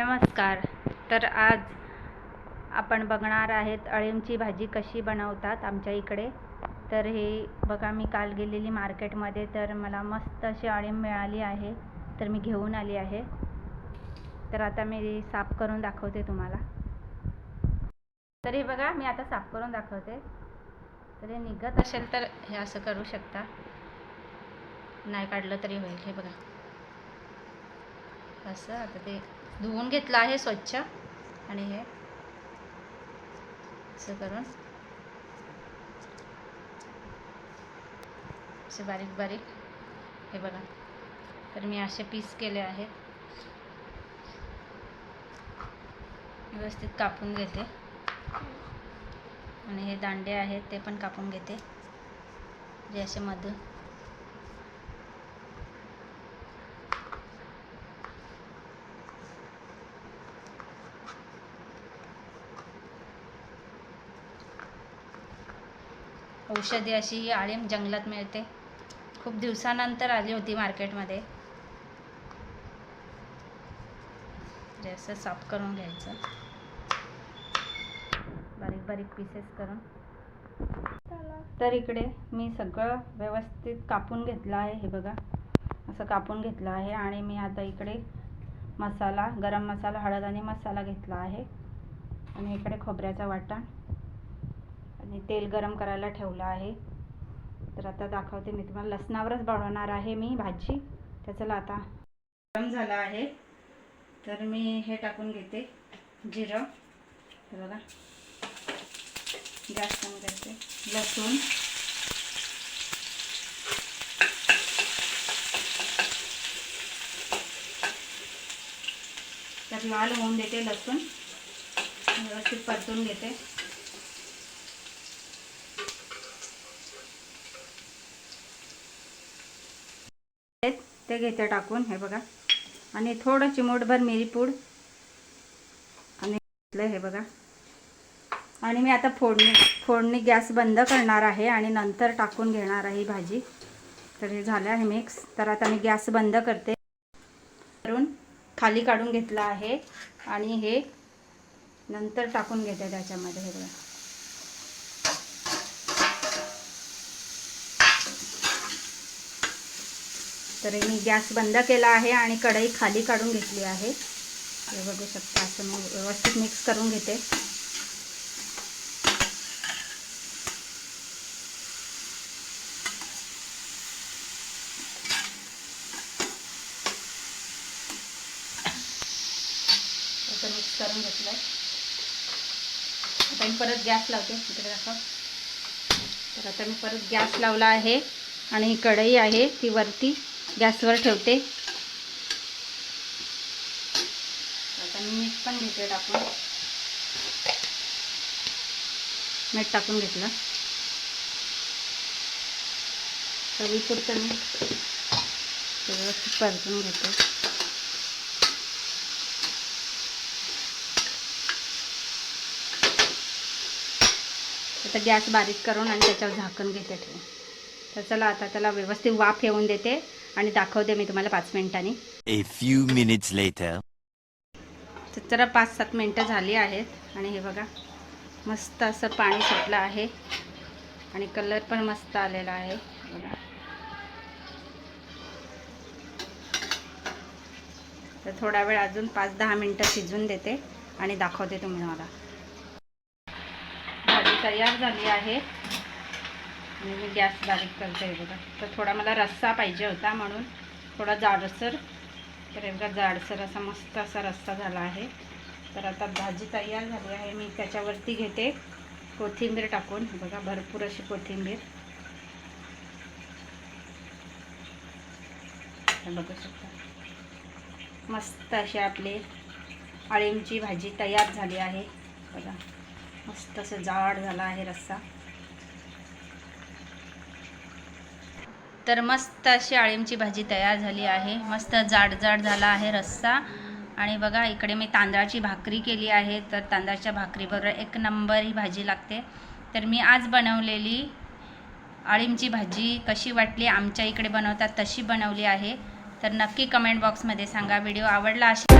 नमस्कार. तर आज आपण बघणार आहेत अळीमची भाजी कशी बनवतात आमच्या इकडे. तर हे बघा मी काल गेलेली मार्केटमध्ये तर मला मस्त अशी अळीम मिळाली आहे. तर मी घेऊन आली आहे. तर आता मी साफ करून दाखवते तुम्हाला. तर हे बघा मी आता साफ करून दाखवते. तर हे निघत असेल तर हे असं करू शकता. नाही काढलं तरी होईल हे बघा. असं आता ते धुवून घेतलं आहे स्वच्छ. आणि हे असं करून असे बारीक बारीक हे बघा. तर मी असे पीस केले आहेत व्यवस्थित कापून घेते. आणि हे दांडे आहेत ते पण कापून घेते. जे असे मधून औषधी अशी ही आळीम जंगलात मिळते. खूप दिवसानंतर आली होती मार्केटमध्ये. म्हणजे असं साफ करून घ्यायचं. बारीक बारीक पीसेस करून. तर इकडे मी सगळं व्यवस्थित कापून घेतलं आहे हे बघा. असं कापून घेतलं आहे आणि मी आता इकडे मसाला गरम मसाला हळद आणि मसाला घेतला आहे. आणि इकडे खोबऱ्याचा वाटा. आणि तेल गरम करायला ठेवलं आहे. तर आता दाखवते मी तुम्हाला. लसणावरच बनवणार आहे मी भाजी. तर चला आता. गरम झालं आहे. तर मी हे टाकून घेते. जिरं. बघा. गॅस कमी करते. लसूण. त्यात लाल होऊन देते लसूण. व्यवस्थित परतून घेते. ते घेते टाकून हे बघा. आणि थोडं चिमूटभर मिरीपूड आणि घेतलं हे बघा. आणि मी आता फोडणी फोडणी गॅस बंद करणार आहे आणि नंतर टाकून घेणार आहे ही भाजी. तर हे झालं आहे मिक्स. तर आता मी गॅस बंद करते. करून खाली काढून घेतलं आहे. आणि हे नंतर टाकून घेते त्याच्यामध्ये हे बघा. तर मी गॅस बंद केला आहे आणि कढई खाली काढून घेतली आहे. हे बघू शकता असं मग व्यवस्थित मिक्स करून घेते. असं मिक्स करून घेतलं आता मी परत गॅस लावते. इकडे दाखव. तर आता मी परत गॅस लावला आहे आणि कढई आहे ती वरती. गॅसवर ठेवते. आता मी मीठ पण घेते टाकून. मीठ टाकून घेतलं. चवीपुरतं मीठ व्यवस्थित परतून घेते. आता गॅस बारीक करून आणि त्याच्यावर झाकण घेते ठेवून. तर चला आता त्याला व्यवस्थित वाफ येऊन देते आणि दाखवते मी तुम्हाला पाच मिनिटांनी. A few minutes later. तर जरा पाच सात मिनटं झाली आहेत आणि हे बघा मस्त असं पाणी सुटलं आहे आणि कलर पण मस्त आलेला आहे. बघा तर थोडा वेळ अजून पाच दहा मिनटं शिजून देते आणि दाखवते तुम्ही मला. भाजी तयार झाली आहे. आणि मी गॅस बारीक करते बघा. तर थोडा मला रस्सा पाहिजे होता म्हणून थोडा जाडसर. तर एवढा जाडसर असा मस्त असा रस्सा झाला आहे. तर आता भाजी तयार झाली आहे. मी त्याच्यावरती घेते कोथिंबीर टाकून. बघा भरपूर अशी कोथिंबीर. बघू शकता. मस्त अशी आपली अळींची भाजी तयार झाली आहे. बघा मस्त असं जाड झाला आहे रस्सा. तर मस्त अशी अळीमची भाजी तयार झाली आहे. मस्त जाड जाड झाला आहे रस्सा. आणि बघा इकडे मी तांदळाची भाकरी केली आहे. तर तांदळाच्या भाकरीबरोबर एक नंबर ही भाजी लागते. तर मी आज बनवलेली अळीमची भाजी कशी वाटली आमच्या इकडे बनवतात तशी बनवली आहे. तर नक्की कमेंट बॉक्समध्ये सांगा. व्हिडिओ आवडला असेल